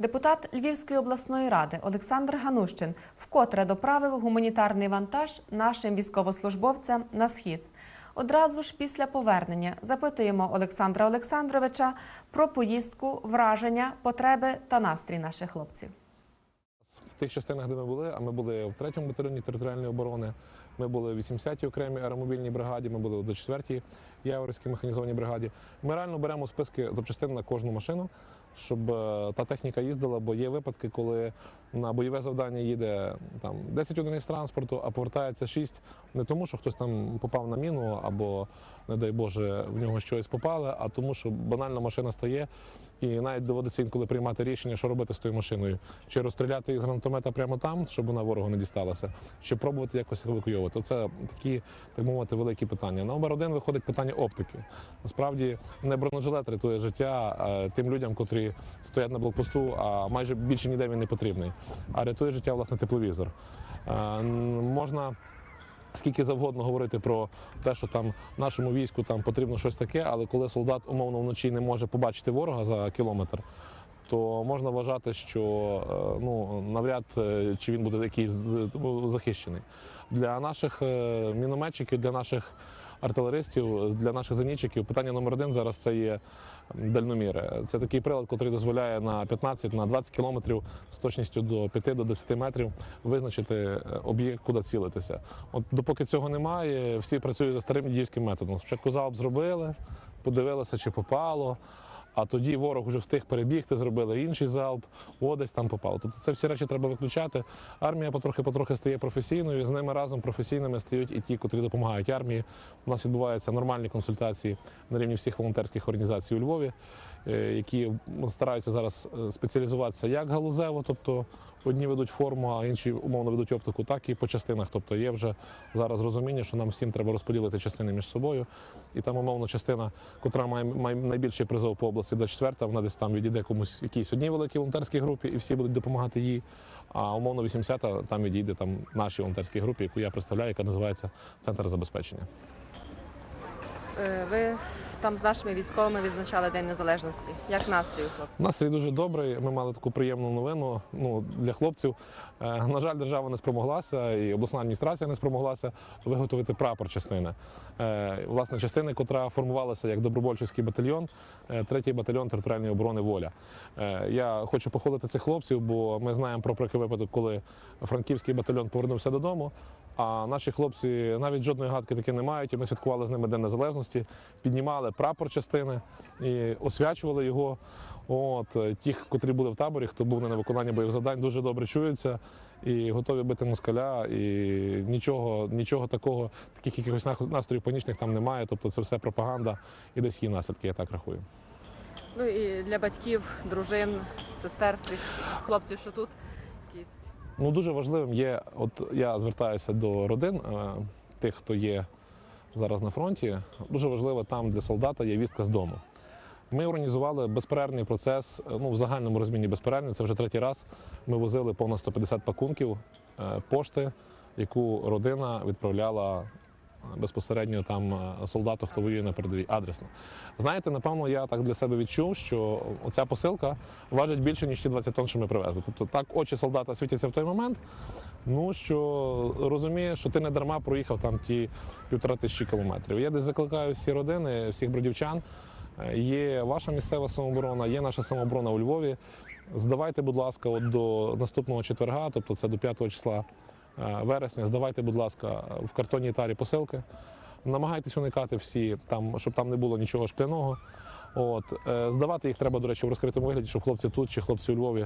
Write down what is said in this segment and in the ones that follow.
Депутат Львівської обласної ради Олександр Ганущин вкотре доправив гуманітарний вантаж нашим військовослужбовцям на схід. Одразу ж після повернення запитуємо Олександра Олександровича про поїздку, враження, потреби та настрій наших хлопців. В тих частинах, де ми були, а ми були в 3-му батальйоні територіальної оборони, ми були в 80-й окремій аеромобільній бригаді, ми були в 4-й Яворівській механізованій бригаді. Ми реально беремо списки запчастин на кожну машину, щоб е, та техніка їздила, бо є випадки, коли на бойове завдання їде там 10 одиниць транспорту, а повертається 6. Не тому, що хтось там попав на міну або, не дай Боже, в нього щось попало, а тому, що банально машина стає, і навіть доводиться інколи приймати рішення, що робити з тою машиною. Чи розстріляти її з гранатомета прямо там, щоб вона ворогу не дісталася, чи пробувати якось евакуйовувати. Це такі, так мовити, великі питання. Номер один виходить питання оптики. Насправді не бронежилет рятує життя а тим людям, котрі стоять на блокпосту, а майже більше ніде він не потрібний. А рятує життя, власне, тепловізор. Е, Можна скільки завгодно говорити про те, що там нашому війську там потрібно щось таке, але коли солдат умовно вночі не може побачити ворога за кілометр, то можна вважати, що е, ну навряд е, чи він буде ну, захищений. Для наших мінометчиків, для наших артилеристів, для наших зенітчиків питання номер один зараз це є дальноміри. Це такий прилад, який дозволяє на 15 на 20 кілометрів з точністю до 5 до 10 метрів визначити е, об'єкт, куди цілитися. От допоки цього немає, всі працюють за старим діївським методом. Спочатку залп зробили, подивилися, чи попало. А тоді ворог вже встиг перебігти, зробили інший залп, одесь там попало. Тобто це всі речі треба виключати. Армія потрохи-потрохи стає професійною, з ними разом професійними стають і ті, котрі допомагають армії. У нас відбуваються нормальні консультації на рівні всіх волонтерських організацій у Львові, які стараються зараз е, спеціалізуватися як галузево, тобто одні ведуть форму, а інші умовно ведуть оптику, так і по частинах. Тобто є вже зараз розуміння, що нам всім треба розподілити частини між собою. І там умовно частина, котра має, має найбільший призов по області, до четверта, вона десь там відійде комусь якійсь одній великій волонтерській групі, і всі будуть допомагати їй. А умовно 80-та там відійде там нашій волонтерській групі, яку я представляю, яка називається Центр забезпечення. Е, Ви там з нашими військовими відзначали День Незалежності. Як настрій у хлопців? Настрій дуже добрий. Ми мали таку приємну новину ну, для хлопців. Е, На жаль, держава не спромоглася, і обласна адміністрація не спромоглася виготовити прапор частини. Е, Власне, частини, котра формувалася як добровольчий батальйон, третій батальйон територіальної оборони Воля. Я хочу похвалити цих хлопців, бо ми знаємо про прикрий випадок, коли франківський батальйон повернувся додому. А наші хлопці навіть жодної гадки таки не мають. І ми святкували з ними День Незалежності, піднімали прапор частини і освячували його. От е, ті, котрі були в таборі, хто був не на виконанні бойових завдань, дуже добре чуються і готові бити москаля. І нічого, нічого такого, таких якихось настроїв панічних там немає. Тобто це все пропаганда і десь є наслідки, я так рахую. Ну і для батьків, дружин, сестер тих хлопців, що тут якісь Ну дуже важливим є, от я звертаюся до родин е, тих, хто є зараз на фронті. Дуже важливо там для солдата є вістка з дому. Ми організували безперервний процес. е, Ну, в загальному розміні безперервний. Це вже третій раз. Ми возили понад 150 пакунків е, пошти, яку родина відправляла безпосередньо там е, солдату, хто воює на передовій адресно. Знаєте, напевно, я так для себе відчув, що оця посилка важить більше, ніж ті 20 тонн, що ми привезли. Тобто так очі солдата світяться в той момент, ну що розуміє, що ти не дарма проїхав там ті півтора тисячі кілометрів. Я десь закликаю всі родини, всіх бродівчан. Е, Є ваша місцева самооборона, є наша самооборона у Львові. Здавайте, будь ласка, от до наступного четверга, тобто це до 5 числа вересня, здавайте, будь ласка, в картонній тарі посилки. Намагайтесь уникати всі, там, щоб там не було нічого шкляного. От, е, здавати їх треба, до речі, в розкритому вигляді, щоб хлопці тут чи хлопці у Львові.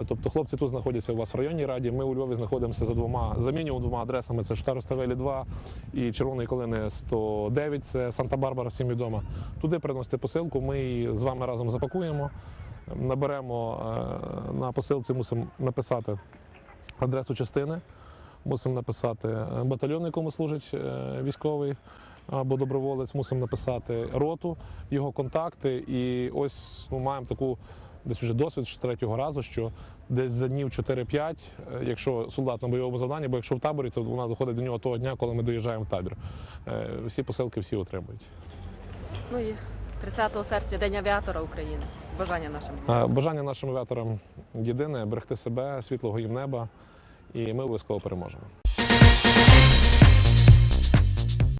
Е, Тобто хлопці тут знаходяться у вас в районній раді. Ми у Львові знаходимося за двома, за мінімум двома адресами. Це Штароставелі 2 і Червоної Калини 109, це Санта-Барбара, всім відома. Туди приносите посилку, ми її з вами разом запакуємо, наберемо е, на посилці, мусимо написати адресу частини, мусимо написати е, батальйон, якому служить е, військовий або доброволець, мусимо написати роту, його контакти. І ось ми маємо таку десь вже досвід з третього разу, що десь за днів 4-5, е, якщо солдат на бойовому завданні, бо якщо в таборі, то вона доходить до нього того дня, коли ми доїжджаємо в табір. Всі посилки всі отримують. ну і 30 серпня День авіатора України. бажання нашим? Бажання нашим авіаторам єдине берегти себе, світлого їм неба, і ми обов'язково переможемо.